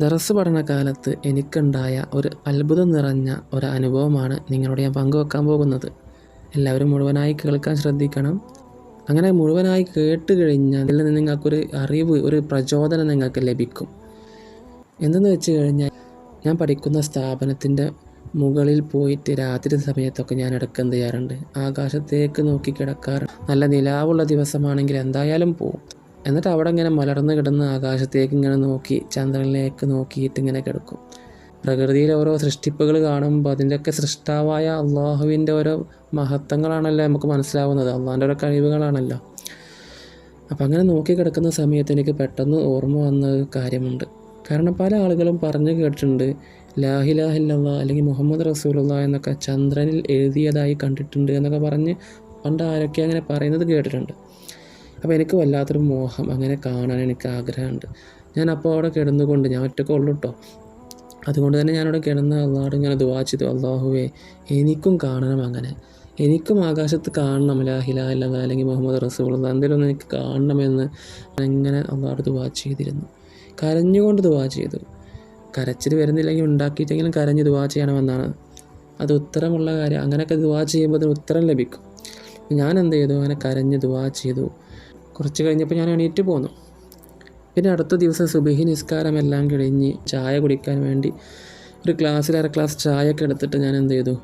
ദറസ് പഠനകാലത്ത് എനിക്കുണ്ടായ ഒരു അത്ഭുതം നിറഞ്ഞ ഒരു അനുഭവമാണ് നിങ്ങളോട് ഞാൻ പങ്കുവെക്കാൻ പോകുന്നത്. എല്ലാവരും മുഴുവനായി കേൾക്കാൻ ശ്രദ്ധിക്കണം. അങ്ങനെ മുഴുവനായി കേട്ട് കഴിഞ്ഞാൽ അതിൽ നിന്ന് നിങ്ങൾക്കൊരു അറിവ് ഒരു പ്രചോദനം നിങ്ങൾക്ക് ലഭിക്കും. എന്തെന്ന് വെച്ച് കഴിഞ്ഞാൽ ഞാൻ പഠിക്കുന്ന സ്ഥാപനത്തിന്റെ മുകളിൽ പോയിട്ട് രാത്രി സമയത്തൊക്കെ ഞാൻ ഇടയ്ക്ക് എന്ത് ചെയ്യാറുണ്ട് ആകാശത്തേക്ക് നോക്കി കിടക്കാറ്. നല്ല നിലാവുള്ള ദിവസമാണെങ്കിൽ എന്തായാലും പോവും. എന്നിട്ട് അവിടെ ഇങ്ങനെ മലർന്നു കിടന്ന് ആകാശത്തേക്ക് ഇങ്ങനെ നോക്കി ചന്ദ്രനിലേക്ക് നോക്കിയിട്ട് ഇങ്ങനെ കിടക്കും. പ്രകൃതിയിലെ ഓരോ സൃഷ്ടിപ്പുകൾ കാണുമ്പോൾ അതിന്റെയൊക്കെ സൃഷ്ടാവായ അള്ളാഹുവിന്റെ ഓരോ മഹത്വങ്ങളാണല്ലോ നമുക്ക് മനസ്സിലാവുന്നത്. അള്ളാഹിന്റെ ഓരോ കഴിവുകളാണല്ലോ. അപ്പം അങ്ങനെ നോക്കി കിടക്കുന്ന സമയത്ത് എനിക്ക് പെട്ടെന്ന് ഓർമ്മ വന്ന കാര്യമുണ്ട്. കാരണം പല ആളുകളും പറഞ്ഞു കേട്ടിട്ടുണ്ട് ലാഹിലാഹില്ല അല്ലെങ്കിൽ മുഹമ്മദ് റസൂലുള്ള എന്നൊക്കെ ചന്ദ്രനിൽ എഴുതിയതായി കണ്ടിട്ടുണ്ട് എന്നൊക്കെ പറഞ്ഞ് പണ്ട് ആരൊക്കെ അങ്ങനെ പറയുന്നത് കേട്ടിട്ടുണ്ട്. അപ്പോൾ എനിക്ക് വല്ലാത്തൊരു മോഹം അങ്ങനെ കാണാൻ എനിക്ക് ആഗ്രഹമുണ്ട്. ഞാൻ അപ്പോൾ അവിടെ കിടന്നുകൊണ്ട് ഞാൻ ഒറ്റയ്ക്ക് ഉള്ളു കേട്ടോ അതുകൊണ്ട് തന്നെ ഞാനവിടെ കിടന്ന് അള്ളാഹോട് ഇങ്ങനെ ദുവാ ചെയ്തു. അള്ളാഹുവേ എനിക്കും കാണണം അങ്ങനെ. എനിക്കും ആകാശത്ത് കാണണം ലാഹില അല്ല അല്ലെങ്കിൽ മുഹമ്മദ് റസൂൾ എന്തെങ്കിലും എനിക്ക് കാണണമെന്ന് അങ്ങനെ അള്ളാഹോട് ദുവാ ചെയ്തിരുന്നു. കരഞ്ഞുകൊണ്ട് ദുവാ ചെയ്തു. കരച്ചിൽ വരുന്നില്ലെങ്കിൽ ഉണ്ടാക്കിയിട്ടെങ്കിലും കരഞ്ഞ് ദുവാ ചെയ്യണമെന്നാണ്. അത് ഉത്തരമുള്ള കാര്യം. അങ്ങനെയൊക്കെ ദുവാ ചെയ്യുമ്പോൾ അതിന് ഉത്തരം ലഭിക്കും. ഞാൻ എന്ത് ചെയ്തു? അങ്ങനെ കരഞ്ഞ് ദുവാ ചെയ്തു. കുറച്ച് കഴിഞ്ഞപ്പോൾ ഞാൻ എണീറ്റ് പോന്നു. പിന്നെ അടുത്ത ദിവസം സുബഹി നിസ്കാരം എല്ലാം കഴിഞ്ഞ് ചായ കുടിക്കാൻ വേണ്ടി ഒരു ഗ്ലാസ്സിൽ അര ഗ്ലാസ് ചായയൊക്കെ എടുത്തിട്ട് ഞാൻ എന്ത് ചെയ്തു?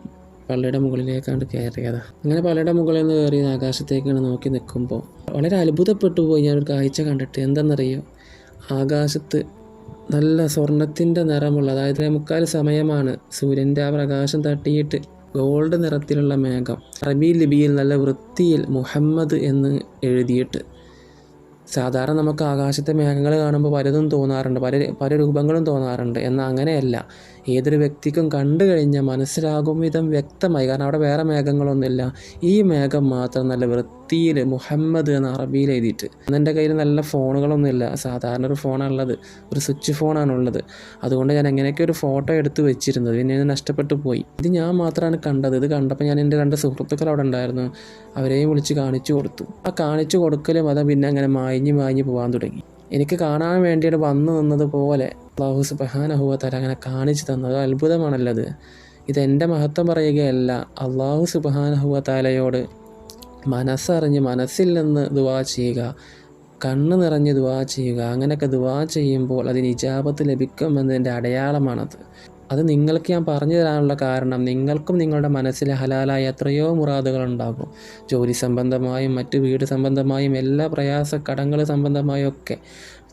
പള്ളിയുടെ മുകളിലേക്കാണ്ട് കയറിയതാ. അങ്ങനെ പള്ളിയുടെ മുകളിൽ നിന്ന് കയറി ആകാശത്തേക്ക് ഇങ്ങനെ നോക്കി നിൽക്കുമ്പോൾ വളരെ അത്ഭുതപ്പെട്ടു പോയി ഞാനൊരു കാഴ്ച കണ്ടിട്ട്. എന്തെന്നറിയോ? ആകാശത്ത് നല്ല സ്വർണത്തിന്റെ നിറമുള്ള അതായത് മുക്കാൽ സമയമാണ് സൂര്യന്റെ ആ പ്രകാശം തട്ടിയിട്ട് ഗോൾഡ് നിറത്തിലുള്ള മേഘം. അറബി ലിപിയിൽ നല്ല വൃത്തിയിൽ മുഹമ്മദ് എന്ന് എഴുതിയിട്ട് സാധാരണ നമുക്ക് ആകാശത്തെ മേഘങ്ങൾ കാണുമ്പോൾ പലതും തോന്നാറുണ്ട് പല പല രൂപങ്ങളും തോന്നാറുണ്ട്. എന്നാൽ അങ്ങനെയല്ല. ഏതൊരു വ്യക്തിക്കും കണ്ടു കഴിഞ്ഞാൽ മനസ്സിലാകും വിധം വ്യക്തമായി. കാരണം അവിടെ വേറെ മേഘങ്ങളൊന്നുമില്ല. ഈ മേഘം മാത്രം നല്ല വൃത്തിയിൽ മുഹമ്മദ് എന്ന് അറബിയിൽ എഴുതിയിട്ട്. എന്റെ കയ്യിൽ നല്ല ഫോണുകളൊന്നുമില്ല സാധാരണ ഒരു ഫോണാണുള്ളത് ഒരു സ്വിച്ച് ഫോണാണുള്ളത് അതുകൊണ്ട് ഞാൻ എങ്ങനെയൊക്കെ ഒരു ഫോട്ടോ എടുത്ത് വെച്ചിരുന്നത് പിന്നെ നഷ്ടപ്പെട്ടു പോയി. ഇത് ഞാൻ മാത്രമാണ് കണ്ടത്. ഇത് കണ്ടപ്പോൾ ഞാൻ എന്റെ രണ്ട് സുഹൃത്തുക്കൾ അവിടെ ഉണ്ടായിരുന്നു. അവരെയും വിളിച്ച് കാണിച്ചു കൊടുത്തു. ആ കാണിച്ചു കൊടുക്കലും അത് പിന്നെ അങ്ങനെ മായിഞ്ഞ് മായിഞ്ഞ് പോകാൻ തുടങ്ങി. എനിക്ക് കാണാൻ വേണ്ടിയിട്ട് വന്നു നിന്നതുപോലെ അള്ളാഹു സുബഹാനഹുവ തല അങ്ങനെ കാണിച്ചു തന്നത്. അത്ഭുതമാണല്ലത് അത് ഇതെന്റെ മഹത്വം പറയുകയല്ല. അള്ളാഹു സുബഹാനഹുവ താലയോട് മനസ്സറിഞ്ഞ് മനസ്സിൽ നിന്ന് ദുവാ ചെയ്യുക. കണ്ണ് നിറഞ്ഞ് ദുവാ ചെയ്യുക. അങ്ങനെയൊക്കെ ദുവാ ചെയ്യുമ്പോൾ അതിന് ഇജാബത്ത് ലഭിക്കുമെന്നതിന്റെ അടയാളമാണത്. അത് നിങ്ങൾക്ക് ഞാൻ പറഞ്ഞു തരാനുള്ള കാരണം നിങ്ങൾക്കും നിങ്ങളുടെ മനസ്സിൽ ഹലാലായ എത്രയോ മുറാദുകൾ ഉണ്ടാകും ജോലി സംബന്ധമായും മറ്റു വീട് സംബന്ധമായും എല്ലാ പ്രയാസ കടങ്ങൾ സംബന്ധമായും ഒക്കെ.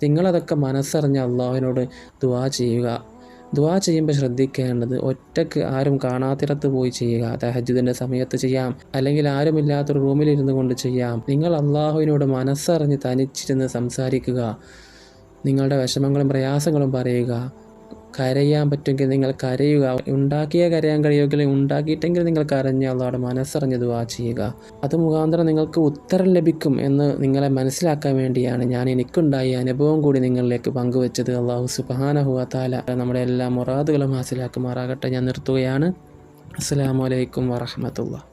നിങ്ങളതൊക്കെ മനസ്സറിഞ്ഞ് അള്ളാഹുവിനോട് ദുവാ ചെയ്യുക. ദുവാ ചെയ്യുമ്പോൾ ശ്രദ്ധിക്കേണ്ടത് ഒറ്റയ്ക്ക് ആരും കാണാത്തിടത്ത് പോയി ചെയ്യുക. തഹജുദിന്റെ സമയത്ത് ചെയ്യാം. അല്ലെങ്കിൽ ആരുമില്ലാത്തൊരു റൂമിലിരുന്ന് കൊണ്ട് ചെയ്യാം. നിങ്ങൾ അള്ളാഹുവിനോട് മനസ്സറിഞ്ഞ് തനിച്ചിരുന്ന് സംസാരിക്കുക. നിങ്ങളുടെ വിഷമങ്ങളും പ്രയാസങ്ങളും പറയുക. കരയാൻ പറ്റുമെങ്കിൽ നിങ്ങൾ കരയുക. ഉണ്ടാക്കിയ കരയാൻ കഴിയുമെങ്കിൽ ഉണ്ടാക്കിയിട്ടെങ്കിൽ നിങ്ങൾ കരഞ്ഞ് അള്ളാഹുടെ മനസ്സറിഞ്ഞ് ദുവാ ചെയ്യുക. അത് മുഖാന്തരം നിങ്ങൾക്ക് ഉത്തരം ലഭിക്കും എന്ന് നിങ്ങളെ മനസ്സിലാക്കാൻ വേണ്ടിയാണ് ഞാൻ എനിക്കുണ്ടായ അനുഭവം കൂടി നിങ്ങളിലേക്ക് പങ്കുവച്ചത്. അള്ളാഹു സുബാനഹുവ താല നമ്മുടെ എല്ലാ മുറാദുകളും ഹാസിലാക്കുമാറാകട്ടെ. ഞാൻ നിർത്തുകയാണ്. അസ്സാം വലൈക്കും വറഹമത്തുള്ള